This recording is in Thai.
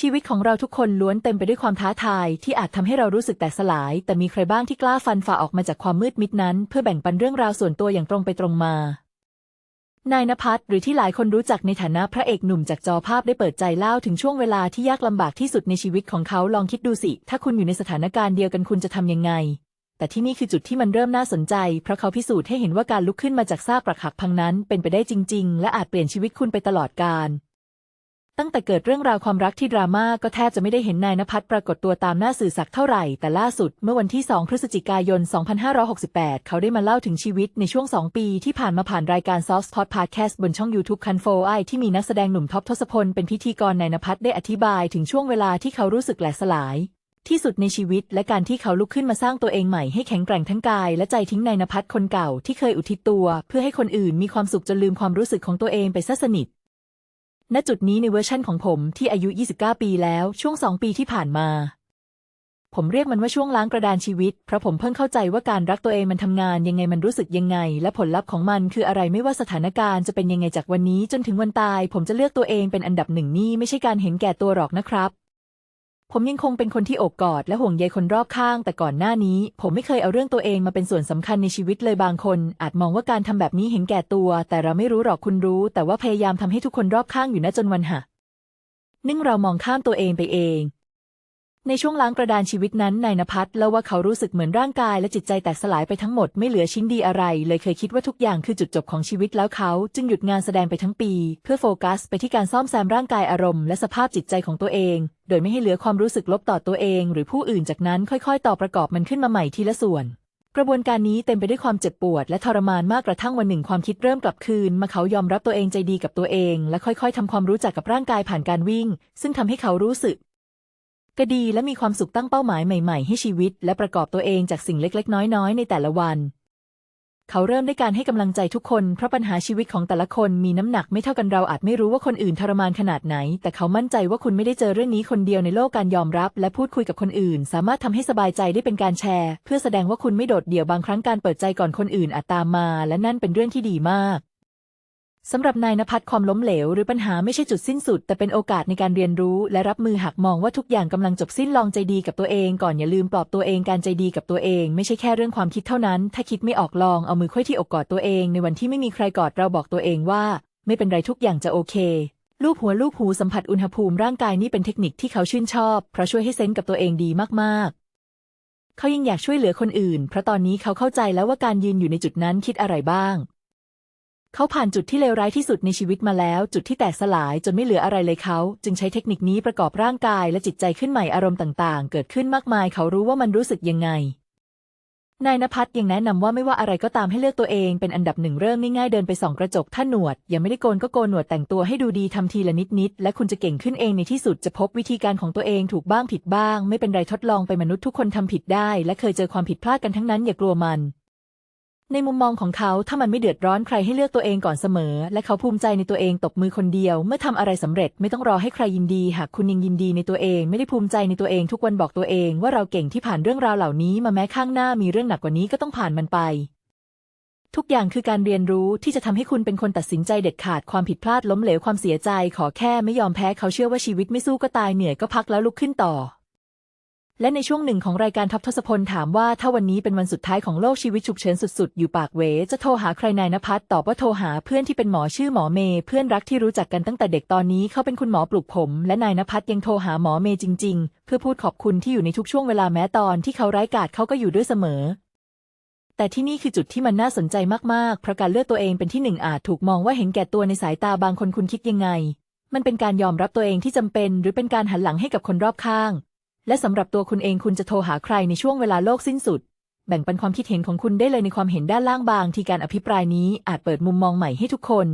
ชีวิตของเราทุกคนล้วนเต็มไปด้วยความท้าทาย ที่อาจทำให้เรารู้สึกแตกสลาย แต่มีใครบ้างที่กล้าฟันฝ่าออกมาจากความมืดมิดนั้น เพื่อแบ่งปันเรื่องราวส่วนตัวอย่างตรงไปตรงมา นายนภัสหรือที่หลายคนรู้จักในฐานะพระเอกหนุ่มจากจอภาพได้เปิดใจเล่าถึงช่วงเวลาที่ยากลำบากที่สุดในชีวิตของเขาลองคิดดูสิ ถ้าคุณอยู่ในสถานการณ์เดียวกันคุณจะทำยังไง แต่ที่นี่คือจุดที่มันเริ่มน่าสนใจ เพราะเขาพิสูจน์ให้เห็นว่าการลุกขึ้นมาจากซากปรักหักพังนั้นเป็นไปได้จริง ๆ และอาจเปลี่ยนชีวิตคุณไปตลอดกาล ตั้งแต่เกิดเรื่องราวความรักที่ดราม่าก็แทบจะไม่ได้เห็นนายนภัสปรากฏตัวตามหน้าสื่อสักเท่าไหร่ แต่ล่าสุดเมื่อวันที่ 2 พฤศจิกายน 2568 เขาได้มาเล่าถึงชีวิตในช่วง 2 ปีที่ผ่านมาผ่านรายการ Soft Spot Podcast บนช่อง YouTube คันโฟไอที่มีนักแสดงหนุ่มท็อปทศพลเป็นพิธีกรนายนภัสได้อธิบายถึงช่วงเวลาที่เขารู้สึกแหลกสลาย ที่สุดในชีวิตและการที่เขาลุกขึ้นมาสร้างตัวเองใหม่ให้แข็งแกร่งทั้งกายและใจทิ้งนายนภัสคนเก่าที่เคยอุทิศตัว เพื่อให้คนอื่นมีความสุขจนลืมความรู้สึกของตัวเองไปซะสนิท ณจุดนี้ในเวอร์ชั่นของผมที่อายุ 29 ปีแล้วช่วง 2 ปีที่ผ่านมา ผมเรียกมันว่าช่วงล้างกระดานชีวิต เพราะผมเพิ่งเข้าใจว่าการรักตัวเองมันทำงานยังไงมันรู้สึกยังไง และผลลัพธ์ของมันคืออะไรไม่ว่าสถานการณ์จะเป็นยังไงจากวันนี้จนถึงวันตาย ผมจะเลือกตัวเองเป็นอันดับหนึ่งนี่ไม่ใช่การเห็นแก่ตัวหรอกนะครับ ผมยังคงเป็นคนที่โอบกอดและห่วงใยคนรอบข้าง แต่ก่อนหน้านี้ ผมไม่เคยเอาเรื่องตัวเองมาเป็นส่วนสำคัญในชีวิตเลยบางคน อาจมองว่าการทำแบบนี้เห็นแก่ตัว แต่เราไม่รู้หรอกคุณรู้ แต่ว่าพยายามทำให้ทุกคนรอบข้างอยู่นะจนวันหะนึ่งเรามองข้ามตัวเองไปเอง ในช่วงล้างกระดานชีวิตนั้นนายนภัสเล่าว่าเขารู้สึกเหมือนร่างกายและจิตใจแตกสลายไปทั้งหมดไม่เหลือชิ้นดีอะไร เลยเคยคิดว่าทุกอย่างคือจุดจบของชีวิตแล้วเขาจึงหยุดงานแสดงไปทั้งปี เพื่อโฟกัส ไปที่การซ่อมแซมร่างกายอารมณ์และสภาพจิตใจของตัวเอง โดยไม่ให้เหลือความรู้สึกลบต่อตัวเอง หรือผู้อื่นจากนั้นค่อยๆ ต่อประกอบมันขึ้นมาใหม่ทีละส่วนกระบวนการนี้เต็มไปด้วยความเจ็บปวดและทรมานมากกระทั่งวันหนึ่งความคิดเริ่มกลับคืน มาเขายอมรับตัวเองใจดีกับตัวเอง และค่อยๆทำความรู้จักกับร่างกายผ่านการวิ่ง ซึ่งทำให้เขารู้สึก ก็ดีและมีความสุขตั้งเป้าหมายใหม่ๆ ให้ชีวิต และประกอบตัวเองจากสิ่งเล็กๆ น้อยๆ ในแต่ละวัน เขาเริ่มด้วยการให้กำลังใจทุกคนเพราะปัญหาชีวิตของแต่ละคนมีน้ำหนักไม่เท่ากันเราอาจไม่รู้ว่าคนอื่นทรมานขนาดไหน แต่เขามั่นใจว่าคุณไม่ได้เจอเรื่องนี้คนเดียวในโลกการยอมรับ และพูดคุยกับคนอื่น สามารถทำให้สบายใจได้เป็นการแชร์ เพื่อแสดงว่าคุณไม่โดดเดี่ยวบางครั้งการเปิดใจก่อนคนอื่นอาจตามมา และนั่นเป็นเรื่องที่ดีมาก สำหรับนายนภัสความล้มเหลวหรือปัญหาไม่ใช่จุดสิ้นสุด แต่เป็นโอกาสในการเรียนรู้ และรับมือหากมองว่าทุกอย่างกำลังจบสิ้นลองใจดีกับตัวเองก่อนอย่าลืมปลอบตัวเองการใจดีกับตัวเองไม่ใช่แค่เรื่องความคิดเท่านั้น ถ้าคิดไม่ออกลองเอามือค่อยที่อกกอดตัวเองในวันที่ไม่มีใครกอดเราบอกตัวเองว่า ไม่เป็นไรทุกอย่างจะโอเคลูบหัวลูบหูสัมผัสอุณหภูมิร่างกายนี่เป็นเทคนิคที่เขาชื่นชอบเพราะช่วยให้เซนส์กับตัวเองดีมากๆ เขายังอยากช่วยเหลือคนอื่น เพราะตอนนี้เขาเข้าใจแล้วว่าการยืนอยู่ในจุดนั้นคิดอะไรบ้าง เขาผ่านจุดที่เลวร้ายที่สุดในชีวิตมาแล้ว จุดที่แตกสลายจนไม่เหลืออะไรเลยเขา จึงใช้เทคนิคนี้ประกอบร่างกายและจิตใจขึ้นใหม่อารมณ์ต่าง ๆ เกิดขึ้นมากมาย เขารู้ว่ามันรู้สึกยังไงนายนภัสยังแนะนำว่าไม่ว่าอะไรก็ตามให้เลือกตัวเองเป็นอันดับหนึ่งเริ่มง่ายๆเดินไปส่องกระจกถ้าหนวด ยังไม่ได้โกนก็โกนหนวดแต่งตัวให้ดูดีทำทีละนิดๆและคุณจะเก่งขึ้นเองในที่สุดจะพบวิธีการของตัวเองถูกบ้างผิดบ้าง ไม่เป็นไรทดลองไปมนุษย์ทุกคนทำผิดได้ และเคยเจอความผิดพลาดกันทั้งนั้นอย่ากลัวมัน ในมุมมองของเขาถ้ามันไม่เดือดร้อนใครให้เลือกตัวเองก่อนเสมอ และเขาภูมิใจในตัวเองตบมือคนเดียว เมื่อทำอะไรสำเร็จไม่ต้องรอให้ใครยินดี หากคุณยังยินดีในตัวเอง ไม่ได้ภูมิใจในตัวเองทุกวันบอกตัวเองว่าเราเก่งที่ผ่านเรื่องราวเหล่านี้ มาแม้ข้างหน้ามีเรื่องหนักกว่านี้ก็ต้องผ่านมันไป ทุกอย่างคือการเรียนรู้ที่จะทำให้คุณเป็นคนตัดสินใจเด็ดขาดความผิดพลาดล้มเหลวความเสียใจ ขอแค่ไม่ยอมแพ้เขาเชื่อว่าชีวิตไม่สู้ก็ตายเหนื่อยก็พักแล้วลุกขึ้นต่อ และในช่วงหนึ่งของรายการท็อปทศพลถามว่าถ้าวันนี้เป็นวันสุดท้ายของโลกชีวิตฉุกเฉินสุดๆ อยู่ปากเว จะโทรหาใครนายนภัสตอบว่าโทรหาเพื่อนที่เป็นหมอชื่อหมอเมย์เพื่อนรักที่รู้จักกันตั้งแต่เด็กตอนนี้เขาเป็นคุณหมอปลูกผม และนายนภัสยังโทรหาหมอเมย์จริง ๆ เพื่อพูดขอบคุณที่อยู่ในทุกช่วงเวลาแม้ตอนที่เขาไร้กาดเขาก็อยู่ด้วยเสมอแต่ที่นี่คือจุดที่มันน่าสนใจมากๆ เพราะการเลือกตัวเองเป็นที่หนึ่งอาจถูกมองว่าเห็นแก่ตัวในสายตาบางคนคุณคิดยังไง มันเป็นการยอมรับตัวเองที่จำเป็น หรือเป็นการหันหลังให้กับคนรอบข้าง และสำหรับตัวคุณเองคุณจะโทรหาใครในช่วงเวลาโลกสิ้นสุด แบ่งปันความคิดเห็นของคุณได้เลยในความเห็นด้านล่างบางที่การอภิปรายนี้อาจเปิดมุมมองใหม่ให้ทุกคน